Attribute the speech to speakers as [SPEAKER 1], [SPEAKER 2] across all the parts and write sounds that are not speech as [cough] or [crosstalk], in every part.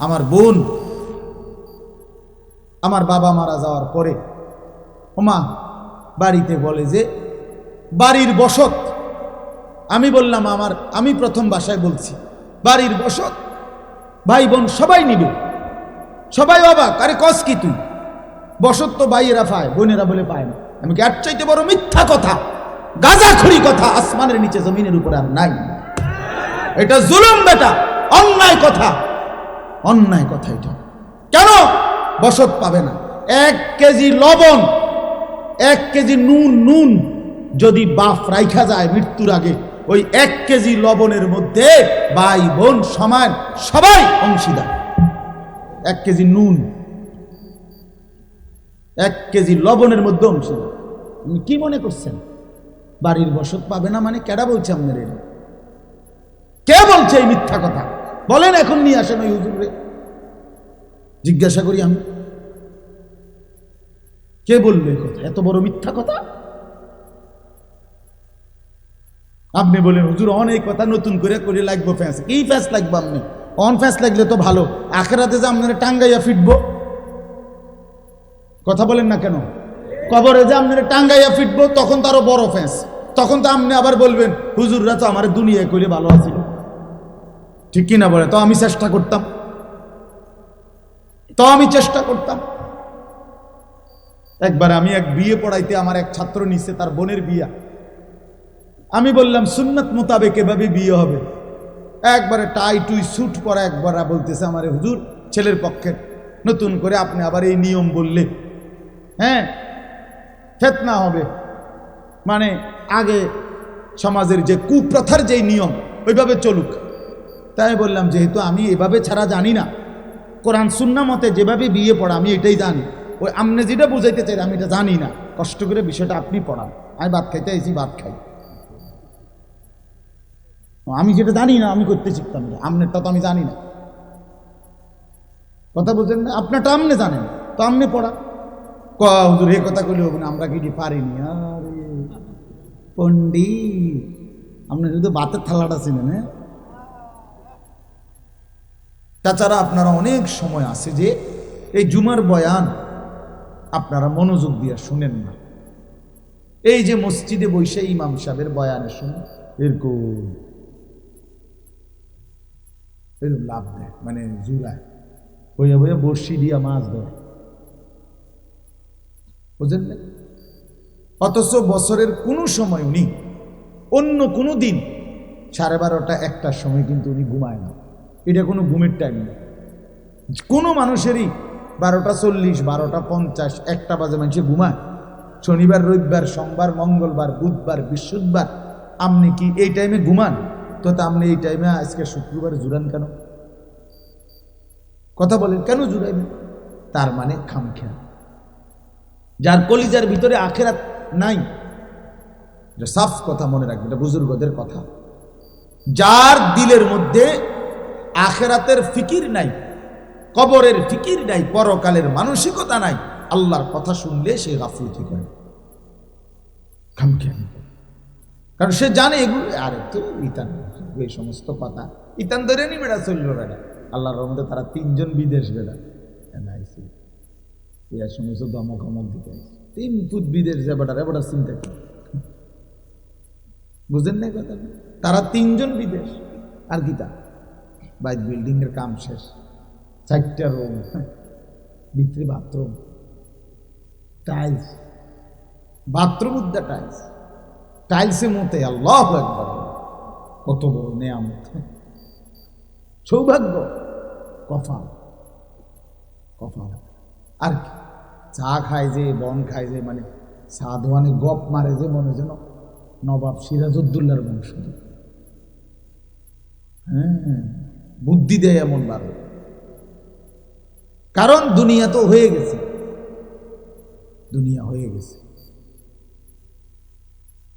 [SPEAKER 1] আমার বোন, আমার বাবা মারা যাওয়ার পরে ওমা বাড়িতে বলে যে, বাড়ির বসত। আমি বললাম, আমার, আমি প্রথম বাসায় বলছি, বাড়ির বসত, ভাই বোন সবাই নিবে। সবাই অবাক, আরে কস কি তুই? বসত তো ভাইয়েরা পায়, বোনেরা বলে পায় না। আমি কি আর চাইতে বড় মিথ্যা কথা গাজাখড়ি কথা আসমানের নিচে জমিনের উপরে আর নাই। এটা জুলুম বেটা, অন্যায় কথা। অন্যায় কথা এটা। কেন? বসত পাবে না। এক কেজি লবণ, এক কেজি নুন নুন যদি বাফ রাইখা যায় মৃত্যুর আগে, ওই এক কেজি লবণের মধ্যে ভাই, বোন সমান সবাই অংশীদার। এক কেজি নুন, এক কেজি লবণের মধ্যে অংশীদার। কি মনে করছেন? বাড়ির বসত পাবে না মানে কেডা বলছে আপনার এটা কে বলছে এই মিথ্যা কথা? বলেন এখন নিয়ে আসেন ওই হুজুরে জিজ্ঞাসা করি আমি। কে বলল এই কথা? এত বড় মিথ্যা কথা? আপনি বলেন, হুজুর, অনেক কথা নতুন করে করে লাগবো ফ্যাঁস কি ফ্যাঁস লাগবো আপনি? অন ফ্যাঁস লাগলে তো ভালো। আখেরাতে যে আপনারা টাঙ্গাইয়া ফিটবো? কথা বলেন না কেন? কবরে যে আপনারা টাঙ্গাইয়া ফিটবো, তখন তো আরও বড় ফ্যাঁস তখন তো আপনি আবার বলবেন, হুজুররা তো আমার দুনিয়ায় করে ভালো আছিল ঠিক কিনা বলে, তো আমি চেষ্টা করতাম। তো আমি চেষ্টা করতাম। একবার আমি এক বিয়ে পড়াইতে আমার এক ছাত্র নিচ্ছে তার বোনের বিয়া। আমি বললাম, সুন্নত মোতাবেক এভাবে বিয়ে হবে। একবারে টাই টুই স্যুট পরা একবার বলতেছে আমার, হুজুর, ছেলের পক্ষে নতুন করে আপনি আবার এই নিয়ম বললে। হ্যাঁ ফেতনা হবে। মানে আগে সমাজের যে কুপ্রথার যেই নিয়ম, ওইভাবে চলুক। তাই বললাম, যেহেতু আমি এভাবে ছাড়া জানি না, কোরআন সুন্না মতে যেভাবে বিয়ে পড়া, আমি এটাই জানি। ওই আমনে যেটা বুঝাইতে চাই, আমি এটা জানি না। কষ্ট করে বিষয়টা আপনি পড়ান। আমি ভাত খাইতে এসি ভাত খাই। আমি যেটা জানি না, আমি করতে শিখতাম না। আপনারটা তো আমি জানি না। কথা বলছেন না? আপনারটা আপনি জানেন, তো আপনি পড়া। হুজুর, এ কথা কইলে হবে না, আমরা কি পারিনি আরে, পণ্ডিত আপনি শুধু ভাতের থালাটা ছিলেন হ্যাঁ? তাছাড়া আপনারা অনেক সময় আছে যে এই জুমার বয়ান আপনারা মনোযোগ দিয়ে শুনেন না। এই যে মসজিদে বসে ইমাম সাহেবের বয়ানে শুনে এরকম। এরকম লাভ দেয় মানে জুড়ায়। বইয়া বইয়া বর্ষি দিয়া মাছ ধরে। বুঝলেন? অথচ বছরের কোনো সময় উনি, অন্য কোনো দিন, সাড়ে বারোটা একটার সময় কিন্তু উনি ঘুমায় না। এটা কোনো ঘুমের টাইম না। কোনো মানুষেরই বারোটা চল্লিশ, বারোটা পঞ্চাশ, একটা বাজে মানুষে ঘুমায়। শনিবার, রবিবার, সোমবার, মঙ্গলবার, বুধবার, বৃহস্পতিবার, আপনি কি এই টাইমে ঘুমান? তো আপনি এই টাইমে আজকে শুক্রবার জুড়ান কেন? কথা বলেন, কেন জুড়াইবেন? তার মানে খামখেয়া যার কলিজার ভিতরে আখেরাত নাই সাফ কথা মনে রাখবেন, এটা বুজুর্গদের কথা। যার দিলের মধ্যে আখেরাতের ফিকির নাই, কবরের ফিকির নাই, পরকালের মানসিকতা নাই। আল্লাহর কথা শুনলে সে গাফলতি করে। কারণ সে জানে এগুলো, আরে তো ইতান, এই সমস্ত কথা। ইতান ধরে নি বেড়া চলল বেড়া। আল্লাহর রহমতে তারা তিনজন বিদেশ বেড়া। সমস্ত দমক অমক দিতে। তিন ফুট বিদেশ যে বেটার এবার চিন্তা কি বুঝেন না কথা তারা তিনজন বিদেশ। আর কি তা? বাইক বিল্ডিং [laughs] এর কাম শেষ চারটা রুম ভিতরে বাথরুম টাইলস বাথরুম উদ্যা টাইলস টাইলসের মতে আল্লাহ একবার কত বড় নেয়ামত। [laughs] সৌভাগ্য। কফাল কফাল আর কি? চা খায় যে, বন খায় যে মানে সাধুয়ানে গপ মারে যে, মনে যেন নবাব সিরাজউদ্দৌলার বংশ হ্যাঁ। বুদ্ধি দেয় এমন ভাবে। কারণ দুনিয়া তো হয়ে গেছে। দুনিয়া হয়ে গেছে।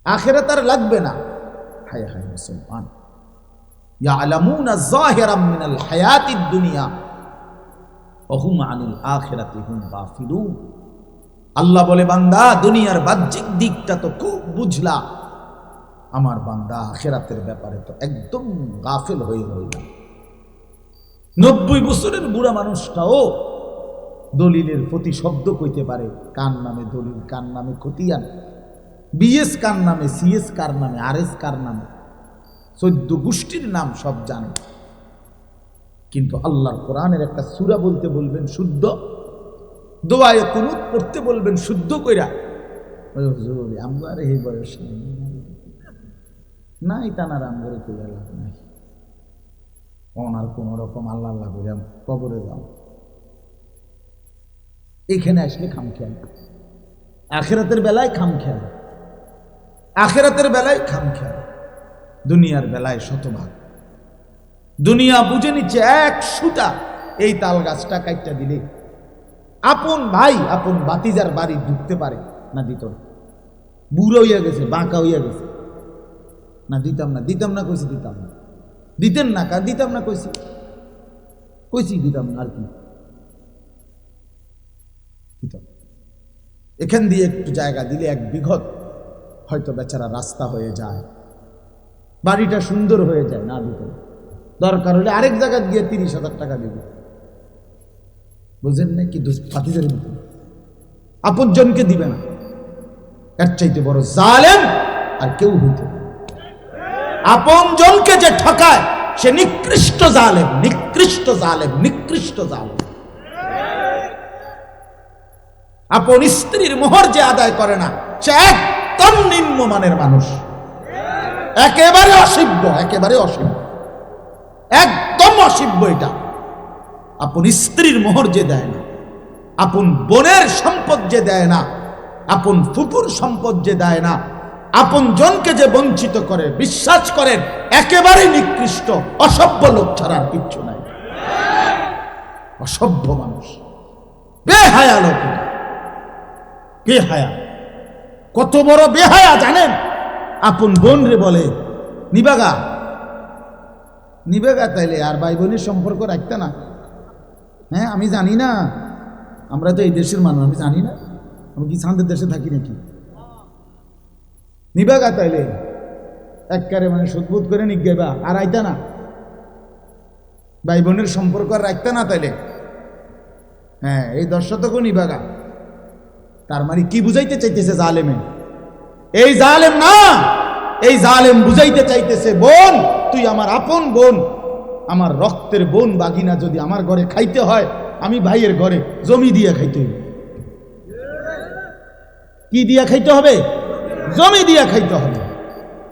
[SPEAKER 1] আখেরা তার লাগবে না। হায় হায় মুসলমান। আল্লাহ বলে, বান্দা, দুনিয়ার বাহ্যিক দিকটা তো খুব বুঝলা। আমার বান্দা, আখেরাতের ব্যাপারে তো একদম গাফিল হয়ে রইল। নব্বই বছরের বুড়া মানুষটাও দলিলের প্রতি শব্দ কইতে পারে কার নামে দলিল কার নামে খতিয়ান বিএস কার নামে সিএস কার নামে আর এস কার নামে চোদ্দ গোষ্ঠীর নাম সব জানে কিন্তু আল্লাহর কোরআনের একটা সুরা বলতে বলবেন শুদ্ধ দোয়ায় কুনুত পড়তে বলবেন শুদ্ধ কইরা আমার এই বয়স নেই নাই তানার আমগরে কইরা লাভ নাই ওনার কোন রকম আল্লাহ আল্লাহ করে কবরে যাও। এখানে আসলে খাম খেয়াল আখেরাতের বেলায় খাম খেয়াল আখেরাতের বেলায় খাম খেয়াল দুনিয়ার বেলায় শতভাগ। দুনিয়া বুঝে নিচ্ছে এক সুতা এই তাল গাছটা কাইটটা দিলে। আপন ভাই, আপন বাতিজার বাড়ি ঢুকতে পারে না দিত বুড়ো হইয়া গেছে, বাঁকা হইয়া গেছে। না দিতাম না দিতাম না কইছি দিতাম না। দিতেন না কা দিতাম না কইছি? কইছি দিতাম না আর কি। দিতাম। এখান দিয়ে একটু জায়গা দিলে এক বিঘত হয়তো বেচারা রাস্তা হয়ে যায়। বাড়িটা সুন্দর হয়ে যায় না দিতে দরকার হলে আরেক জায়গায় গিয়ে তিরিশ হাজার টাকা দেবে। বুঝেন না কি ফাতিজারে দিতে আপনজনকে দিবে না। এর চাইতে বড় জালেম আর কেউ হইতে পারে না। আপনজনকে যে ঠকায়, সে নিকৃষ্ট জালেম নিকৃষ্ট জালেম নিকৃষ্ট জালেম। আপন স্ত্রীর মোহর যে আদায় করে না, সে একদম নিম্নমানের মানুষ। একেবারে অসিব্য একেবারে অসিব্য একদম অসিব্য এটা। আপন স্ত্রীর মোহর যে দেয় না, আপন বোনের সম্পদ যে দেয় না, আপন ফুপুর সম্পদ যে দেয় না আপন জনকে যে বঞ্চিত করে, বিশ্বাস করেন একেবারে নিকৃষ্ট, অসভ্য লোক ছাড়া আর কিচ্ছু নাই। অসভ্য মানুষ। বেহায়া লোক। বেহায়া। কত বড় বেহায়া, জানেন? আপন বোন রে বলে, নিবাগা। নিবেগা তাইলে আর ভাই বোনের সম্পর্ক রাখতে না। হ্যাঁ আমি জানি না। আমরা তো এই দেশের মানুষ, আমি জানি না। আমি কি সান্দের দেশে থাকি নাকি? নিবেগা তাইলে। এককারে মানে সুদবুদ করে নিগেবা, আর আইতা না। ভাই বোনের সম্পর্ক আর রাখতে না তাইলে। হ্যাঁ এই দশ শতকও নিবাগা তার মানে কি বুঝাইতে চাইতেছে জালেমে? এই জালেম না! এই জালেম বুঝাইতে চাইতেছে, বোন, তুই আমার আপন বোন। আমার রক্তের বোন বাগিনা যদি আমার ঘরে খাইতে হয়, আমি ভাইয়ের ঘরে জমি দিয়ে খাইতে কি দিয়া খাইতে হবে? জমি দিয়া খাইতে হবে।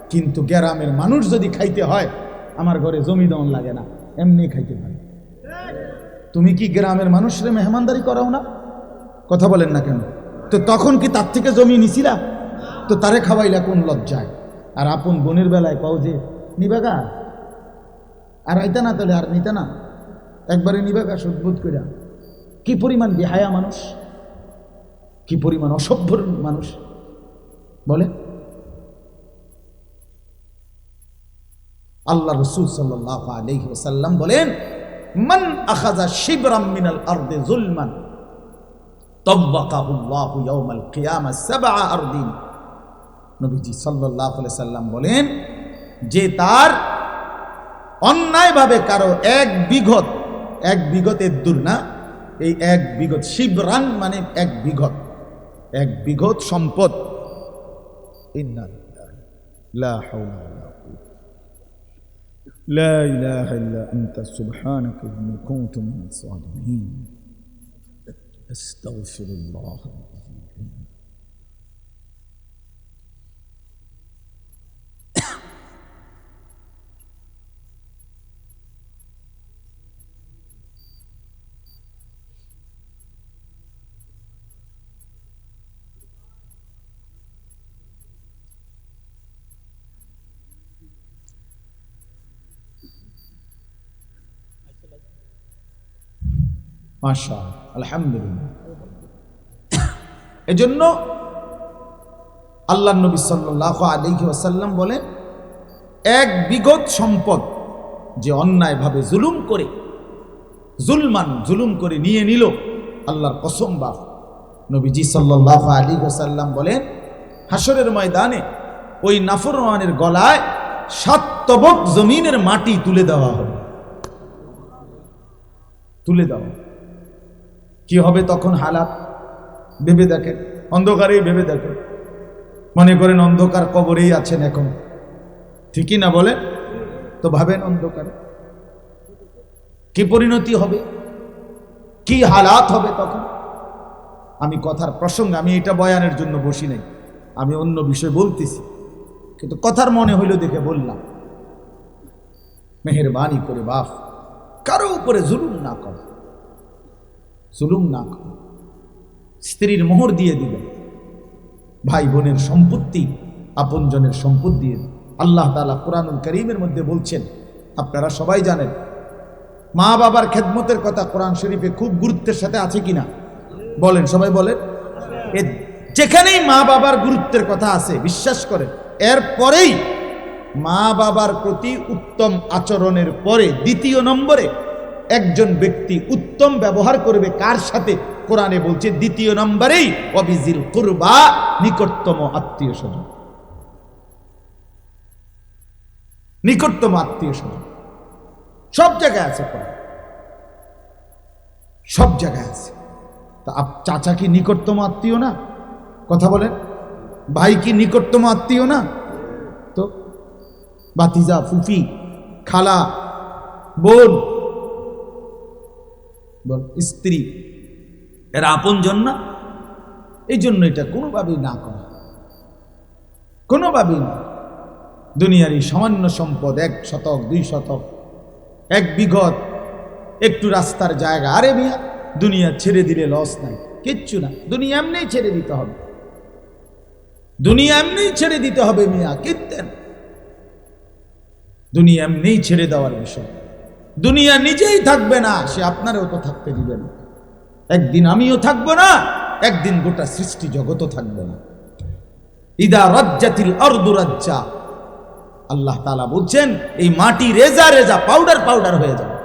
[SPEAKER 1] কিন্তু গ্রামের মানুষ যদি খাইতে হয়, আমার ঘরে জমি দন লাগে না, এমনি খাইতে পারে তুমি কি গ্রামের মানুষরে মেহমানদারি করাও না? কথা বলেন না কেন? তো তখন কি তার থেকে জমি নিছিলা? তো তারে খাওয়াইলা কোন লজ্জায়? আর আপন বোনের বেলায় কও যে নিবাগা আর আইতা না তাহলে আর নিতা না। একবারে নিবাগা সদ্ভুত কইরা। কি পরিমাণ বেহায়া মানুষ? কি পরিমাণ অসভ্য মানুষ? বলে আল্লাহ রসুল ওসাল্লাম বলেন নবীজি সাল্লাম বলেন, যে তার অন্যায়ভাবে কারও এক বিঘত, এক বিঘতের দূর না, এই এক বিঘত শিবরান মানে এক বিঘত এক বিঘত সম্পদ إنا لله لا حول ولا قوة. لا إله إلا أنت سبحانك إني كنت من الصالحين أستغفر الله. মাশা আলহামদুলিল্লাহ। এজন্য আল্লাহ নবী সাল্লাহ আলিহি ওয়াসাল্লাম বলেন, এক বিগত সম্পদ যে অন্যায়ভাবে জুলুম করে, জুলমান, জুলুম করে নিয়ে নিল আল্লাহর কসম বাপ নবীজি সাল্লাহ আলী ওসাল্লাম বলেন হাসরের ময়দানে ওই নাফরমানের গলায় সাত তবক জমিনের মাটি তুলে দেওয়া হবে। তুলে দাও কি হবে তখন হালাত? ভেবে দেখেন, অন্ধকারেই ভেবে দেখেন। মনে করেন অন্ধকার কবরেই আছেন এখন। ঠিকই না বলে তো ভাবেন অন্ধকারে। কি পরিণতি হবে? কি হালাত হবে তখন? আমি কথার প্রসঙ্গে, আমি এটা বয়ানের জন্য বসি নাই। আমি অন্য বিষয় বলতেছি। কিন্তু কথার মনে হইল দেখে বললাম, মেহরবানি করে বাপ, কারও উপরে জুলুম না কর। জুলুম না কর। স্ত্রীর মোহর দিয়ে দিবেন ভাই বোনের সম্পত্তি, আপনজনের সম্পদ দিয়ে। আল্লাহ তালা কোরআনুল করিমের মধ্যে বলছেন, আপনারা সবাই জানেন, মা বাবার খেদমতের কথা কোরআন শরীফে খুব গুরুত্বের সাথে আছে কিনা? বলেন, সবাই বলেন। যেখানেই মা বাবার গুরুত্বের কথা আছে, বিশ্বাস করেন এরপরেই মা বাবার প্রতি উত্তম আচরণের পরে দ্বিতীয় নম্বরে একজন ব্যক্তি উত্তম ব্যবহার করবে কার সাথে? কোরআনে বলছে, দ্বিতীয় নম্বরেই অবিজিল কুরবা, নিকটতম আত্মীয় স্বজন নিকটতম আত্মীয় স্বজন সব জায়গায় আছে কোরআন। সব জায়গায় আছে। তা চাচা কি নিকটতম আত্মীয় না? কথা বলেন। ভাই কি নিকটতম আত্মীয় না? তো বাতিজা ফুফি, খালা, বোন স্ত্রী। এরা আপনজন না। এই জন্য এটা কোনোভাবেই না করা। কোনোভাবেই না। দুনিয়ার এই সামান্য সম্পদ এক শতক, দুই শতক, এক বিঘত, একটু রাস্তার জায়গা। আরে মিয়া, দুনিয়া ছেড়ে দিলে লস নাই। কিচ্ছু না। দুনিয়া এমনিই ছেড়ে দিতে হবে। দুনিয়া এমনিই ছেড়ে দিতে হবে মিয়া। কীর্তেন দুনিয়া এমনিই ছেড়ে দেওয়ার বিষয়। দুনিয়া নিজেই থাকবে না, সে আপনারও তো থাকতে দিবে না। একদিন আমিও থাকব না, একদিন গোটা সৃষ্টি জগতও থাকবে না। ইদা রাজ্জাতিল অর্দু রাজ্জা। আল্লাহ তালা বলছেন, এই মাটি রেজা রেজা, পাউডার পাউডার হয়ে যাবে।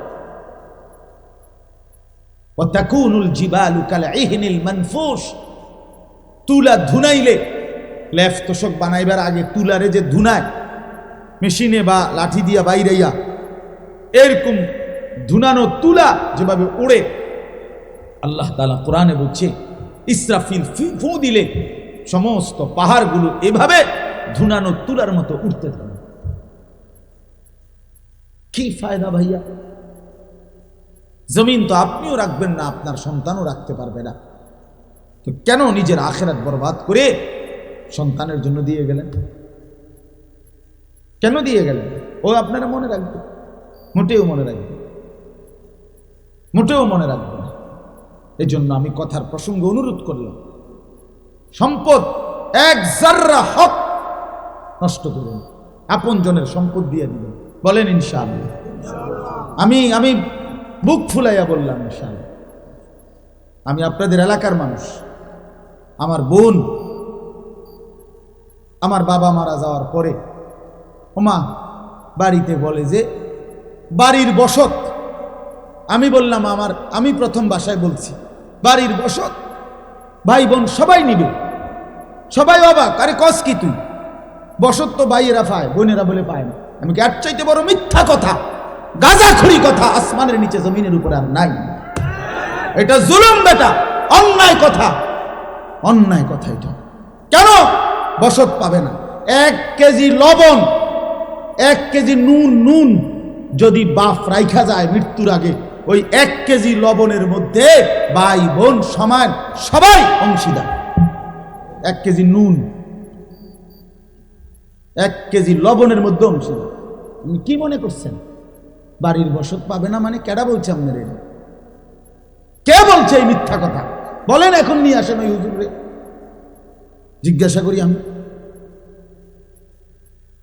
[SPEAKER 1] জিবালু কাল ইহনিল মানফুস। তুলা ধুনাইলে লেফ তোষক বানাইবার আগে তুলারে যে ধুনায়, মেশিনে বা লাঠি দিয়া বাইরাইয়া এরকম ধুনানো তুলা যেভাবে ওড়ে আল্লাহ তালা কোরআনে বলছে ইসরাফিল ফি- দিলে সমস্ত পাহাড়গুলো এভাবে ধুনানো তুলার মতো উঠতে থাকে কি ফায়দা ভাইয়া? জমিন তো আপনিও রাখবেন না, আপনার সন্তানও রাখতে পারবে না। তো কেন নিজের আখেরাত বরবাদ করে সন্তানের জন্য দিয়ে গেলেন? কেন দিয়ে গেলেন? ও আপনারা মনে রাখবে মোটেও মনে রাখবে মোটেও মনে রাখবে না। এই জন্য আমি কথার প্রসঙ্গে অনুরোধ করলাম। সম্পদ, এক জাররা হক নষ্ট করুন। আপন জনের সম্পদ দিয়ে দিবেন বলেন ইনশাআল্লাহ। আমি আমি বুক ফুলাইয়া বললাম ইনশাআল্লাহ। আমি আপনাদের এলাকার মানুষ। আমার বোন, আমার বাবা মারা যাওয়ার পরে ওমা বাড়িতে বলে যে বাড়ির বসত। আমি বললাম, আমার, আমি প্রথম বাসায় বলছি, বাড়ির বসত। ভাই বোন সবাই নিবে। সবাই অবাক, আরে কস কি তুই? বসত তো ভাইয়েরা পায়, বোনেরা বলে পায় না। আমি কি চাইতে বড় মিথ্যা কথা গাজাখুরি কথা আসমানের নিচে জমিনের উপরে আর নাই। এটা জুলুম বেটা, অন্যায় কথা অন্যায় কথা এটা। কেন? বসত পাবে না। এক কেজি লবণ, এক কেজি নুন নুন যদি বাফ রাইখা যায় মৃত্যুর আগে, ওই এক কেজি লবণের মধ্যে ভাই বোন সমান সবাই অংশীদার। এক কেজি নুন, এক কেজি লবণের মধ্যে অংশীদার। আপনি কি মনে করছেন? বাড়ির বসত পাবে না মানে কেডা বলছে আপনার এটা কে বলছে এই মিথ্যা কথা? বলেন এখন নিয়ে আসেন ওই হুজুরে জিজ্ঞাসা করি আমি।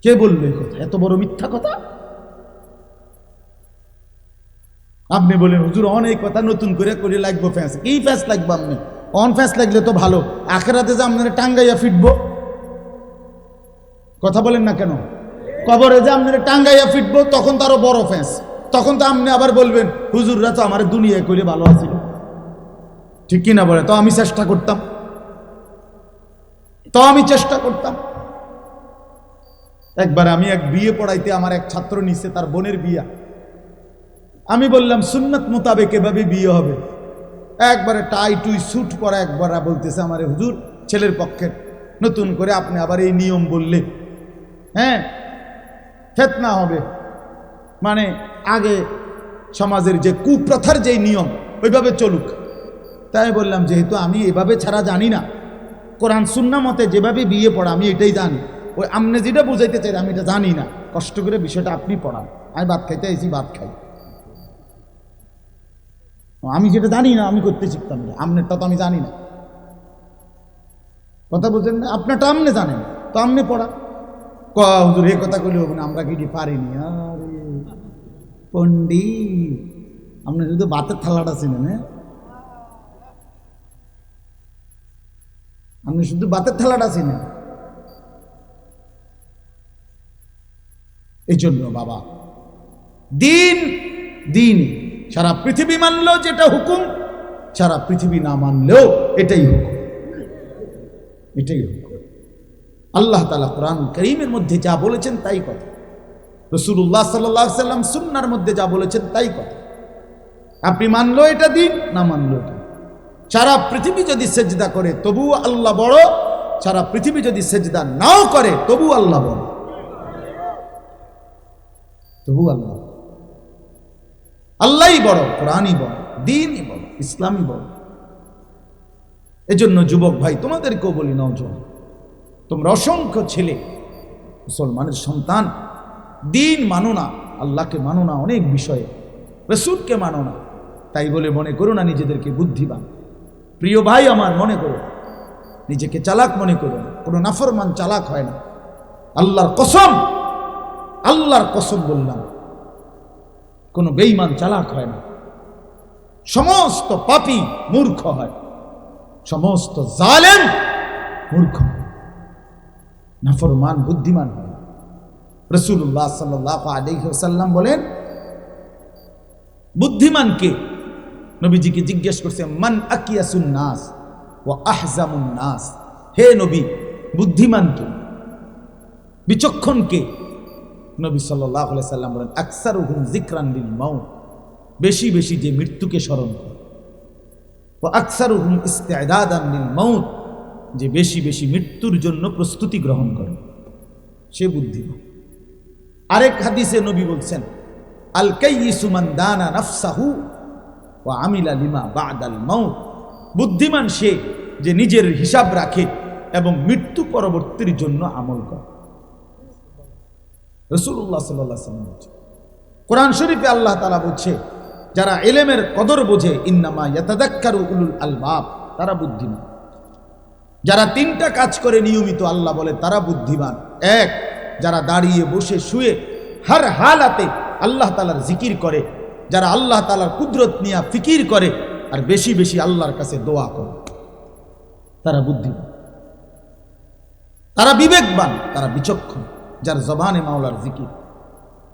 [SPEAKER 1] কে এই কথা? এত বড় মিথ্যা কথা? আপনি বলেন, হুজুর, অনেক কথা নতুন করে করে লাগবো ফ্যাঁস কি ফ্যাঁস লাগবো আপনি? অন ফ্যাঁস লাগলে তো ভালো। আখেরাতে যে আপনারা টাঙ্গাইয়া ফিটবো? কথা বলেন না কেন? কবরে যে আপনারা টাঙ্গাইয়া ফিটবো, তখন তো আরও বড় ফ্যাঁস তখন তো আপনি আবার বলবেন, হুজুররা তো আমার দুনিয়ায় করে ভালো আছে। ঠিক কি না বলে? তো আমি চেষ্টা করতাম। তো আমি চেষ্টা করতাম। একবার আমি এক বিয়ে পড়াইতে আমার এক ছাত্র নিচ্ছে তার বোনের বিয়া। আমি বললাম, সুন্নত মোতাবেক এভাবে বিয়ে হবে। একবারে টাই টুই স্যুট পরা একবার বলতেছে আমার, হুজুর, ছেলের পক্ষে নতুন করে আপনি আবার এই নিয়ম বললে। হ্যাঁ ফেতনা হবে। মানে আগে সমাজের যে কুপ্রথার যে নিয়ম, ওইভাবে চলুক। তাই বললাম, যেহেতু আমি এভাবে ছাড়া জানি না, কোরআন সুন্না মতে যেভাবে বিয়ে পড়া, আমি এটাই জানি। ওই আমনে যেটা বুঝাইতে চাই, আমি এটা জানি না। কষ্ট করে বিষয়টা আপনি পড়ান। আমি ভাত খাইতে এসি ভাত খাই। আমি যেটা জানি না, আমি করতে শিখতাম না। আমনেরটা তো আমি জানি না। কথা বলছেন আপনারটা আমনে জানেন। তো আমনে পড়া। ক, হুজুর, এ কথা কইলে হবে না, আমরা কি পারিনি? আরে, পণ্ডিত আপনি শুধু বাতের থালাটা ছিলেন হ্যাঁ? আপনি শুধু বাতের থালাটা ছিলেন। এই জন্য বাবা, দিন দিন সারা পৃথিবী মানলেও যেটা হুকুম, সারা পৃথিবী না মানলেও এটাই হুকুম। এটাই হুকুম। আল্লাহ তালা কোরআন করিমের মধ্যে যা বলেছেন তাই কথা। রসুল্লাহ সাল্লাহ সাল্লাম সুন্নার মধ্যে যা বলেছেন তাই কথা। আপনি মানলো এটা দিন, না মানলো এটা সারা পৃথিবী যদি সেজদা করে তবু আল্লাহ বড়। সারা পৃথিবী যদি সেজদা নাও করে তবু আল্লাহ বড়। তবু আল্লাহ আল্লাহই বড়, কোরআনই বড়, দিনই বড়, ইসলামই বড়। এজন্য যুবক ভাই, তোমাদেরকেও বলি নজওয়ান তোমরা অসংখ্য ছেলে, মুসলমানের সন্তান, দিন মানো না, আল্লাহকে মানো না অনেক বিষয়ে, রসুলকে মানো না। তাই বলে মনে করো না, নিজেদেরকে বুদ্ধিমান। প্রিয় ভাই আমার, মনে করো, নিজেকে চালাক মনে করো না। কোনো নাফরমান চালাক হয় না। আল্লাহর কসম আল্লাহর কসম বললাম। কোনো বেইমান চালাক হয় না। সমস্ত পাপী মূর্খ হয়। সমস্ত জালেম মূর্খ নাফরমান, বুদ্ধিমান হয়। রসুল্লাহ সাল্লাহ আলহ্লাম বলেন বুদ্ধিমানকে নবীজিকে জিজ্ঞেস করছে, মান আকিয়াসুন নাস ও আহজামুন নাস? হে নবী বুদ্ধিমানকে বিচক্ষণকে নবী সাল্লাহ সাল্লাম বলেন আকসার হুম জিক্রান লিল মাউত বেশি বেশি যে মৃত্যুকে স্মরণ করে। ও আকসার হুম ইস্তেদাদান লিল মাউত যে বেশি বেশি মৃত্যুর জন্য প্রস্তুতি গ্রহণ করে। সে বুদ্ধিমান। আরেক হাদিসে নবী বলছেন, আল কাইসুমান দানা নাফসাহু ও আমিলা লিমা বাদাল মাউত বুদ্ধিমান সে যে নিজের হিসাব রাখে এবং মৃত্যু পরবর্তীর জন্য আমল করে। রসুল্লাহ সাল্লাহ সাল্লাম বলছে, কোরআন শরীফে আল্লাহ তালা বলছে, যারা এলেমের কদর বোঝে, ইন্নামা ইয়াতাদাক্কারু উলুল আলবাব, তারা বুদ্ধিমান। যারা তিনটা কাজ করে নিয়মিত, আল্লাহ বলে, তারা বুদ্ধিমান। এক, যারা দাঁড়িয়ে বসে শুয়ে, হার হালাতে আল্লাহ তালার জিকির করে, যারা আল্লাহ তালার কুদরত নিয়ে ফিকির করে, আর বেশি বেশি আল্লাহর কাছে দোয়া করে, তারা বুদ্ধিমান। তারা বিবেকবান, তারা বিচক্ষণ। যার জবানে মাওলার জিকির,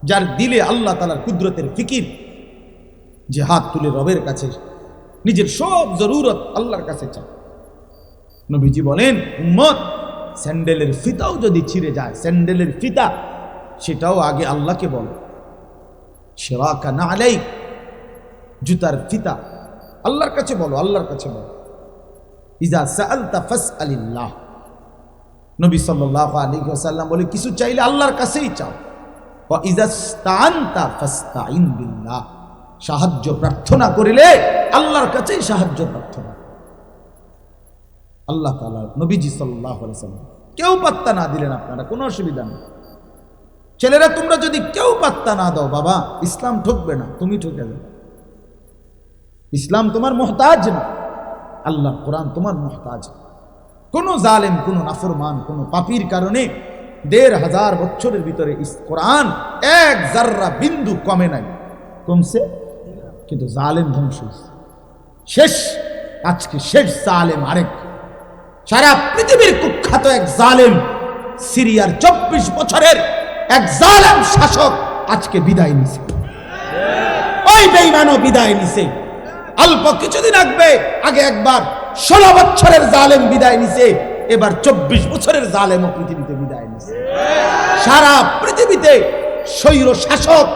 [SPEAKER 1] যার দিলে আল্লাহ তালার কুদরতের ফিকির, যে হাত তুলে রবের কাছে, নিজের সব জরুরত আল্লাহর কাছে চায়। নবীজি বলেন, উম্মত, স্যান্ডেলের ফিতাও যদি ছিঁড়ে যায়, স্যান্ডেলের ফিতা, সেটাও আগে আল্লাহকে বলো। সেরাকা না আলাই জুতার ফিতা, আল্লাহর কাছে বলো, আল্লাহর কাছে বলো। ইজা সাআলতা ফাসআলিল্লাহ। নবী সাল্লাল্লাহু আলাইহি ওয়াসাল্লাম বলে, কিছু চাইলে আল্লাহর কাছেই চাও। সাহায্য প্রার্থনা করিলে আল্লাহর কাছেই সাহায্য প্রার্থনা আল্লাহ নবীজি সাল্লাম কেউ পাত্তা না দিলেন আপনারা, কোনো অসুবিধা নেই। ছেলেরা, তোমরা যদি কেউ পাত্তা না দাও, বাবা, ইসলাম ঠকবে না, তুমি ঠকে যাবে ইসলাম তোমার মোহতাজ না আল্লাহ কোরআন তোমার মোহতাজ কোন জালেম, কোন নাফরমান, কোন পাপির কারণে দেড় হাজার বছরের ভিতরে কোরআন এক জাররা বিন্দু কমে নাই। কমছে, কিন্তু জালেম ধ্বংস। শেষ, আজকে শেষ জালেম আরেক। সারা পৃথিবীর কুখ্যাত এক জালেম, সিরিয়ার চব্বিশ বছরের এক জালেম শাসক আজকে বিদায় নিছে। ওই বেইমানও বিদায় নিছে। অল্প কিছুদিন আগবে আগে একবার ষোলো বছরের জালেম বিদায় নিছে, এবার চব্বিশ বছরের জালেমও পৃথিবীতে বিদায় নিছে। সারা পৃথিবীতে স্বৈর শাসক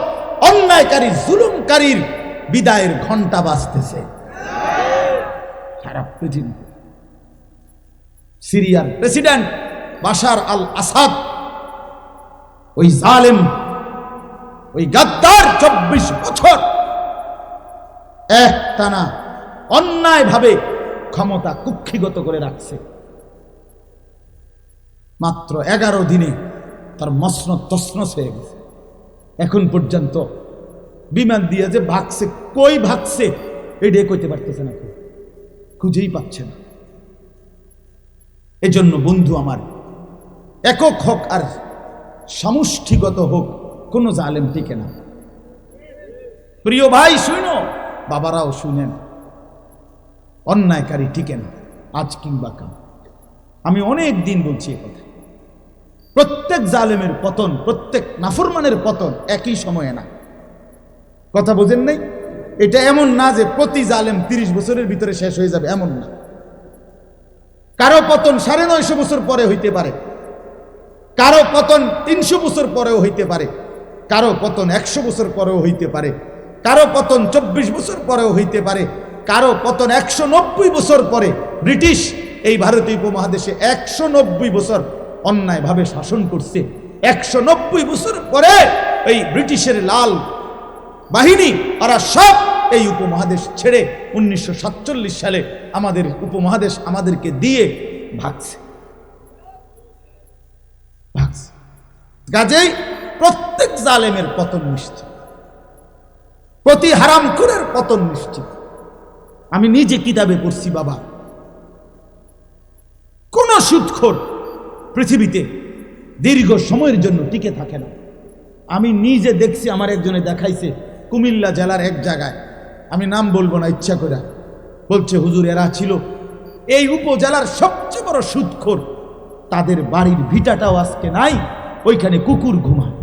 [SPEAKER 1] অন্যায়কারী, জুলুমকারীর বিদায়ের ঘণ্টা বাজতেছে। সারা পৃথিবী সিরিয়ার প্রেসিডেন্ট বাশার আল আসাদ ওই জালেম, ওই গাদ্দার চব্বিশ বছর এক টানা অন্যায়ভাবে ক্ষমতা কুক্ষিগত করে রাখছে। মাত্র এগারো দিনে তার মসন তসনস হয়ে গেছে। এখন পর্যন্ত বিমান দিয়ে যে ভাগছে, কই ভাগছে এটাই কইতে পারতেছে না খুঁজেই পাচ্ছে না। এজন্য বন্ধু আমার, একক হোক আর সমষ্টিগত হোক, কোনো জালেম টিকে না। প্রিয় ভাই শুনো বাবারাও শুনেন অন্যায়কারী টিকে না আজ কিংবা কাল। আমি অনেক দিন বলছি কথা। প্রত্যেক জালেমের পতন, প্রত্যেক নাফরমানের পতন একই সময়ে না। কথা বোঝেন নাই? এটা এমন না যে প্রতি জালেম তিরিশ বছরের ভিতরে শেষ হয়ে যাবে, এমন না। কারও পতন সাড়ে নয়শো বছর পরে হইতে পারে। কারও পতন তিনশো বছর পরেও হইতে পারে। কারও পতন একশো বছর পরেও হইতে পারে। কারও পতন চব্বিশ বছর পরেও হইতে পারে। কারও পতন একশো নব্বই বছর পরে ব্রিটিশ এই ভারতীয় উপমহাদেশে একশো নব্বই বছর অন্যায়ভাবে শাসন করছে। একশো নব্বই বছর পরে এই ব্রিটিশের লাল বাহিনী ওরা সব এই উপমহাদেশ ছেড়ে উনিশশো সাতচল্লিশ সালে আমাদের উপমহাদেশ আমাদেরকে দিয়ে ভাগছে। ভাগছে। কাজেই প্রত্যেক জালেমের পতন নিশ্চিত। প্রতি হারামখোরের পতন নিশ্চিত। আমি নিজে কিতাবে পড়ছি, বাবা। কোন সুদখোর পৃথিবীতে দীর্ঘ সময়ের জন্য টিকে থাকে না। আমি নিজে দেখছি, আমার একজনে দেখাইছে কুমিল্লা জেলার এক জায়গায়। আমি নাম বলব না, ইচ্ছা করে। বলছে, হুজুর, এরা ছিল এই উপজেলার সবচেয়ে বড় সুদখোর তাদের বাড়ির ভিটাটাও আজকে নাই, ওইখানে কুকুর ঘুমায়।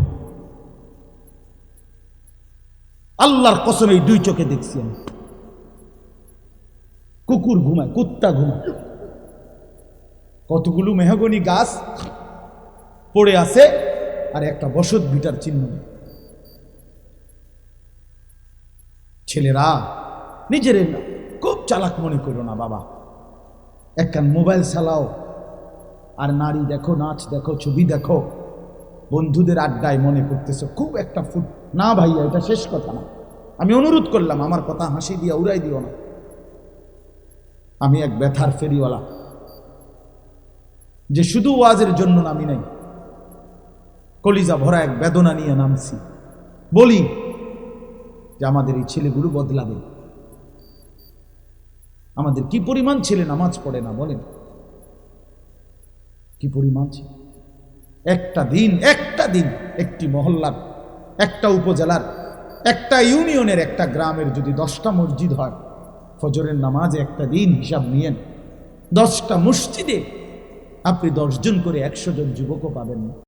[SPEAKER 1] আল্লাহর কসম এই দুই চোখে দেখছি আমি। কুকুর ঘুমায়, কুত্তা ঘুমায়। কতগুলো মেহগনি গাছ পড়ে আছে আর একটা বসত ভিটার চিহ্ন ছেলেরা, নিজের খুব চালাক মনে করো না বাবা। একখান মোবাইল চালাও, আর নারী দেখো, নাচ দেখো, ছবি দেখো। বন্ধুদের আড্ডায় মনে করতেছো, খুব একটা ফুট না ভাইয়া, এটা শেষ কথা না। আমি অনুরোধ করলাম, আমার কথা হাসি দিয়া উড়াই দিও না। আমি এক ব্যথার ফেরিওয়ালা। যে শুধু ওয়াজের জন্য নামি নাই, কলিজা ভরা এক বেদনা নিয়ে নামছি। বলি যে আমাদের এই ছেলেগুলো বদলাবে আমাদের কি পরিমাণ ছেলে নামাজ পড়ে না বলেন? কি পরিমাণ ছেলে? একটা দিন একটা দিন, একটি মহল্লার, একটা উপজেলার, একটা ইউনিয়নের, একটা গ্রামের যদি দশটা মসজিদ হয় ফজরের নামাজে একটা দিন হিসাব নিয়েন। দশটা মসজিদে আপনি দশজন করে একশো জন যুবকও পাবেন না।